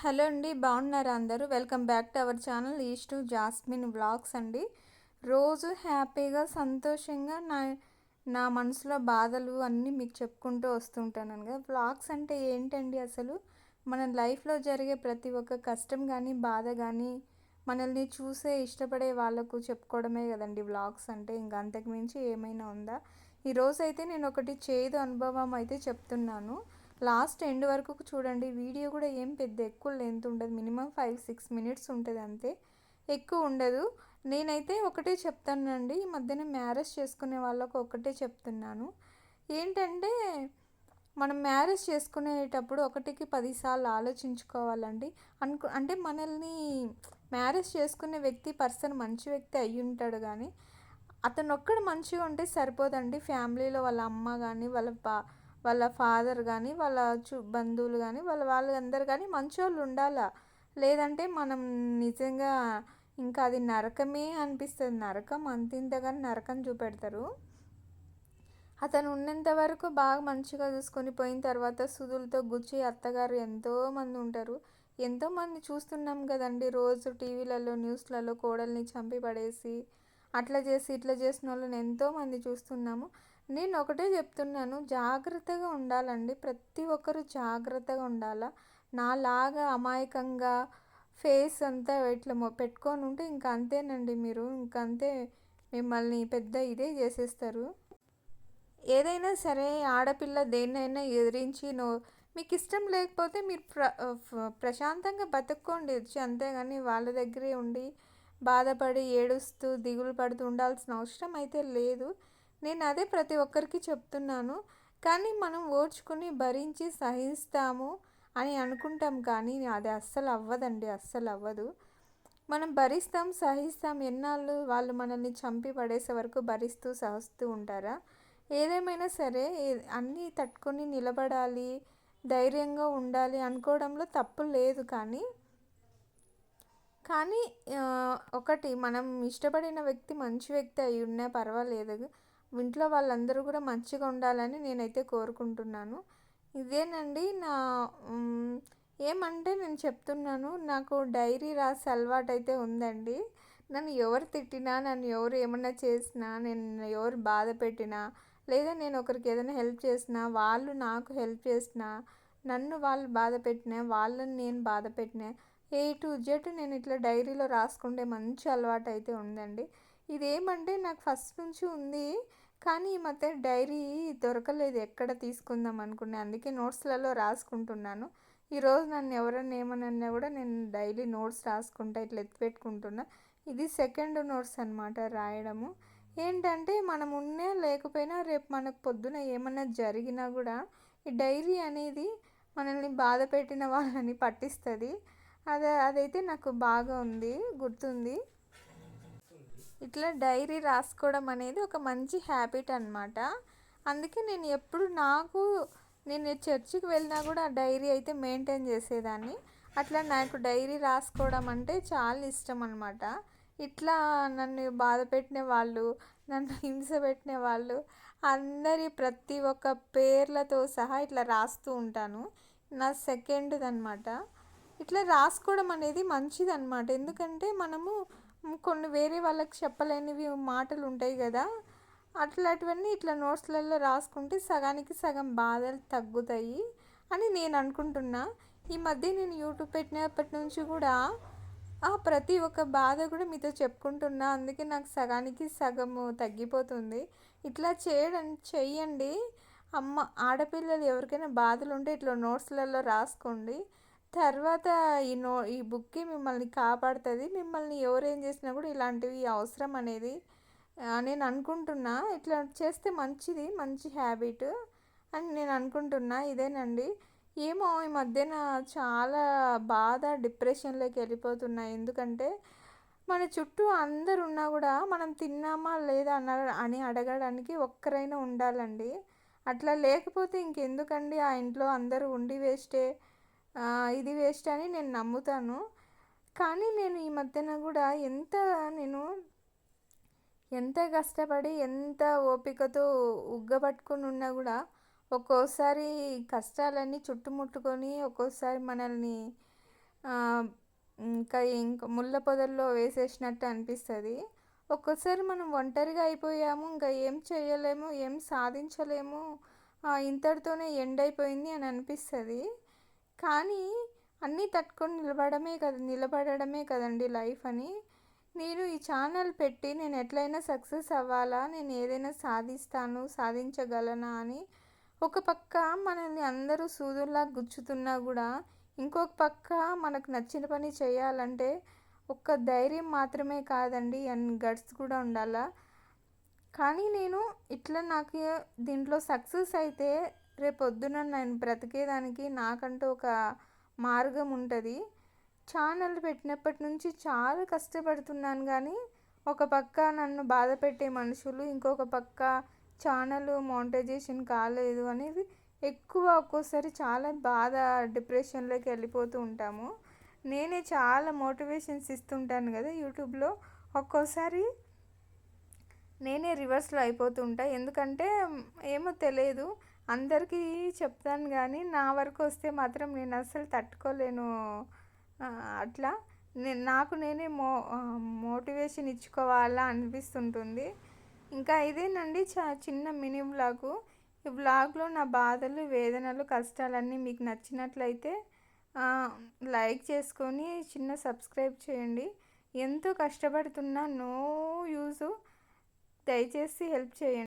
Hello అండి బాగున్నారా అందరూ? Welcome back to our channel east Jasmine vlogs అండి. రోజు హ్యాపీగా సంతోషంగా నా నా మనసులో బాధలు అన్నీ మీకు చెప్పుకుంటూ వస్తుంటాను కదా. వ్లాగ్స్ అంటే ఏంటండి అసలు? మన లైఫ్లో జరిగే ప్రతి ఒక్క కష్టం కానీ బాధ కానీ మనల్ని చూసే ఇష్టపడే వాళ్ళకు చెప్పుకోవడమే కదండి వ్లాగ్స్ అంటే. ఇంకా అంతకుమించి ఏమైనా ఉందా? ఈరోజు అయితే నేను ఒకటి చేదు అనుభవం అయితే చెప్తున్నాను. లాస్ట్ ఎండ్ వరకు చూడండి. వీడియో కూడా ఏం పెద్ద ఎక్కువ లెంత్ ఉండదు. మినిమం ఫైవ్ సిక్స్ మినిట్స్ ఉంటుంది అంతే. ఎక్కువ ఉండదు. నేనైతే ఒకటే చెప్తానండి. ఈ మధ్యన మ్యారేజ్ చేసుకునే వాళ్ళకు ఒకటే చెప్తున్నాను. ఏంటంటే మనం మ్యారేజ్ చేసుకునేటప్పుడు ఒకటికి పదిసార్లు ఆలోచించుకోవాలండి. అనుకు అంటే మనల్ని మ్యారేజ్ చేసుకునే వ్యక్తి పర్సన్ మంచి వ్యక్తి అయ్యి ఉంటాడు కానీ అతను ఒక్కడు మంచిగా ఉంటే సరిపోదండి. ఫ్యామిలీలో వాళ్ళ అమ్మ కానీ వాళ్ళ బా వాళ్ళ ఫాదర్ కానీ వాళ్ళ చు బంధువులు కానీ వాళ్ళ వాళ్ళందరూ కానీ మంచోళ్ళు ఉండాలా? లేదంటే మనం నిజంగా ఇంకా అది నరకమే అనిపిస్తుంది. నరకం అంతింతగాని నరకం చూపెడతారు. అతను ఉన్నంత వరకు బాగా మంచిగా చూసుకొని పోయిన తర్వాత సుదులతో గుచ్చి అత్తగారు ఎంతోమంది ఉంటారు. ఎంతోమంది చూస్తున్నాం కదండి. రోజు టీవీలలో న్యూస్లలో కోడల్ని చంపి పడేసి అట్లా చేసి ఇట్లా చేసిన వాళ్ళని ఎంతోమంది చూస్తున్నాము. నేను ఒకటే చెప్తున్నాను. జాగ్రత్తగా ఉండాలండి. ప్రతి ఒక్కరు జాగ్రత్తగా ఉండాలా? నాలాగా అమాయకంగా ఫేస్ అంతా ఇట్లా పెట్టుకొని ఉంటే ఇంకా అంతేనండి మీరు. ఇంకంతే అంతే మిమ్మల్ని పెద్ద ఇదే చేసేస్తారు. ఏదైనా సరే ఆడపిల్ల దేన్నైనా ఎదిరించి నో మీకు ఇష్టం లేకపోతే మీరు ప్ర ప్రశాంతంగా బతుక్కోండి. వచ్చి అంతేగాని వాళ్ళ దగ్గరే ఉండి బాధపడి ఏడుస్తూ దిగులు పడుతూ ఉండాల్సిన అవసరం అయితే లేదు. నేను అదే ప్రతి ఒక్కరికి చెప్తున్నాను. కానీ మనం ఓర్చుకుని భరించి సహిస్తాము అని అనుకుంటాం కానీ అది అస్సలు అవ్వదండి అస్సలు అవ్వదు. మనం భరిస్తాం సహిస్తాం ఎన్నాళ్ళు వాళ్ళు మనల్ని చంపి పడేసే వరకు భరిస్తూ సహిస్తూ ఉంటారా? ఏదేమైనా సరే అన్నీ తట్టుకొని నిలబడాలి ధైర్యంగా ఉండాలి అనుకోవడంలో తప్పు లేదు కానీ కానీ ఒకటి మనం ఇష్టపడిన వ్యక్తి మంచి వ్యక్తి అయి ఉన్నా పర్వాలేదు. ఇంట్లో వాళ్ళందరూ కూడా మంచిగా ఉండాలని నేనైతే కోరుకుంటున్నాను. ఇదేనండి నా ఏమంటే నేను చెప్తున్నాను నాకు డైరీ రాసే అలవాటు అయితే ఉందండి. నన్ను ఎవరు తిట్టినా నన్ను ఎవరు ఏమన్నా చేసినా నేను ఎవరు బాధ పెట్టినా లేదా నేను ఒకరికి ఏదైనా హెల్ప్ చేసినా వాళ్ళు నాకు హెల్ప్ చేసినా నన్ను వాళ్ళు బాధ పెట్టినా వాళ్ళని నేను బాధ పెట్టినా ఏ టు జెడ్ నేను ఇట్లా డైరీలో రాసుకుంటే మంచి అలవాటు అయితే ఉందండి. ఇదేమంటే నాకు ఫస్ట్ నుంచి ఉంది కానీ ఈ మధ్య డైరీ దొరకలేదు ఎక్కడ తీసుకుందాం అనుకునే అందుకే నోట్స్లలో రాసుకుంటున్నాను. ఈరోజు నన్ను ఎవరన్నా ఏమనన్నా కూడా నేను డైలీ నోట్స్ రాసుకుంటా ఇట్లా ఎత్తిపెట్టుకుంటున్నా ఇది సెకండ్ నోట్స్ అనమాట రాయడము. ఏంటంటే మనం ఉన్నా లేకపోయినా రేపు మనకు పొద్దున ఏమన్నా జరిగినా కూడా ఈ డైరీ అనేది మనల్ని బాధ పెట్టిన వాళ్ళని పట్టిస్తుంది. అదే అదైతే నాకు బాగా ఉంది గుర్తుంది. ఇట్లా డైరీ రాసుకోవడం అనేది ఒక మంచి హ్యాబిట్ అనమాట అందుకే నేను ఎప్పుడు నాకు నేను చర్చికి వెళ్ళినా కూడా ఆ డైరీ అయితే మెయింటైన్ చేసేదాన్ని. అట్లా నాకు డైరీ రాసుకోవడం అంటే చాలా ఇష్టం అనమాట ఇట్లా నన్ను బాధ పెట్టిన వాళ్ళు నన్ను హింస పెట్టిన వాళ్ళు అందరి ప్రతి ఒక్క పేర్లతో సహా ఇట్లా రాస్తూ ఉంటాను. నా సెకండ్ది అనమాట ఇట్లా రాసుకోవడం అనేది మంచిదన్నమాట. ఎందుకంటే మనము కొన్ని వేరే వాళ్ళకి చెప్పలేనివి మాటలు ఉంటాయి కదా. అట్లాంటివన్నీ ఇట్లా నోట్స్లలో రాసుకుంటే సగానికి సగం బాధలు తగ్గుతాయి అని నేను అనుకుంటున్నా. ఈ మధ్య నేను యూట్యూబ్ పెట్టినప్పటి నుంచి కూడా ప్రతి ఒక్క బాధ కూడా మీతో చెప్పుకుంటున్నా. అందుకే నాకు సగానికి సగము తగ్గిపోతుంది. ఇట్లా చేయడం చెయ్యండి. అమ్మ ఆడపిల్లలు ఎవరికైనా బాధలు ఉంటే ఇట్లా నోట్స్లలో రాసుకోండి. తర్వాత ఈ నో ఈ బుక్కి మిమ్మల్ని కాపాడుతుంది. మిమ్మల్ని ఎవరేం చేసినా కూడా ఇలాంటివి అవసరం అనేది నేను అనుకుంటున్నా. ఇట్లా చేస్తే మంచిది మంచి హ్యాబిట్ అని నేను అనుకుంటున్నా. ఇదేనండి. ఏమో ఈ మధ్యన చాలా బాధ డిప్రెషన్లోకి వెళ్ళిపోతున్నాయి. ఎందుకంటే మన చుట్టూ అందరు ఉన్నా కూడా మనం తిన్నామా లేదా అన్న అని అడగడానికి ఒక్కరైనా ఉండాలండి. అట్లా లేకపోతే ఇంకెందుకండి? ఆ ఇంట్లో అందరూ ఉండి వేస్టే. ఇది వేస్ట్ అని నేను నమ్ముతాను. కానీ నేను ఈ మధ్యన కూడా ఎంత నేను ఎంత కష్టపడి ఎంత ఓపికతో ఉగ్గబట్టుకుని ఉన్నా కూడా ఒక్కోసారి కష్టాలన్నీ చుట్టుముట్టుకొని ఒక్కోసారి మనల్ని ఇంకా ఇంకా ముళ్ళ పొదల్లో వేసేసినట్టు అనిపిస్తుంది. ఒక్కోసారి మనం ఒంటరిగా అయిపోయాము ఇంకా ఏం చేయలేము ఏం సాధించలేము ఇంతటితోనే ఎండ్ అయిపోయింది అని అనిపిస్తుంది. కానీ అన్నీ తట్టుకొని నిలబడమే కదా నిలబడడమే కదండి లైఫ్ అని. నేను ఈ ఛానల్ పెట్టి నేను ఎట్లయినా సక్సెస్ అవ్వాలా నేను ఏదైనా సాధిస్తాను సాధించగలనా అని ఒక పక్క మనల్ని అందరూ సూదుల్లా గుచ్చుతున్నా కూడా ఇంకొక పక్క మనకు నచ్చిన పని చేయాలంటే ఒక్క ధైర్యం మాత్రమే కాదండి అండ్ గట్స్ కూడా ఉండాలా. కానీ నేను ఇట్లా నాకు దీంట్లో సక్సెస్ అయితే రేపొద్దున నేను బ్రతికేదానికి నాకంటూ ఒక మార్గం ఉంటుంది ఛానల్ పెట్టినప్పటి నుంచి చాలా కష్టపడుతున్నాను కానీ ఒక పక్క నన్ను బాధ పెట్టే మనుషులు ఇంకొక పక్క ఛానల్ మోనిటైజేషన్ కాలేదు అనేది ఎక్కువ ఒక్కోసారి చాలా బాధ డిప్రెషన్లోకి వెళ్ళిపోతూ ఉంటాము. నేనే చాలా మోటివేషన్స్ ఇస్తుంటాను కదా యూట్యూబ్లో. ఒక్కోసారి నేనే రివర్స్లో అయిపోతుంటా ఎందుకంటే ఏమో తెలియదు. అందరికీ చెప్తాను కానీ నా వరకు వస్తే మాత్రం నేను అస్సలు తట్టుకోలేను. అట్లా నేను నాకు నేనే మో మోటివేషన్ ఇచ్చుకోవాలా అనిపిస్తుంటుంది. ఇంకా ఇదేనండి చా చిన్న మినీ బ్లాగు ఈ బ్లాగ్లో నా బాధలు వేదనలు కష్టాలన్నీ మీకు నచ్చినట్లయితే లైక్ చేసుకొని చిన్న సబ్స్క్రైబ్ చేయండి. ఎంతో కష్టపడుతున్నా నో యూజు. దయచేసి హెల్ప్ చేయండి.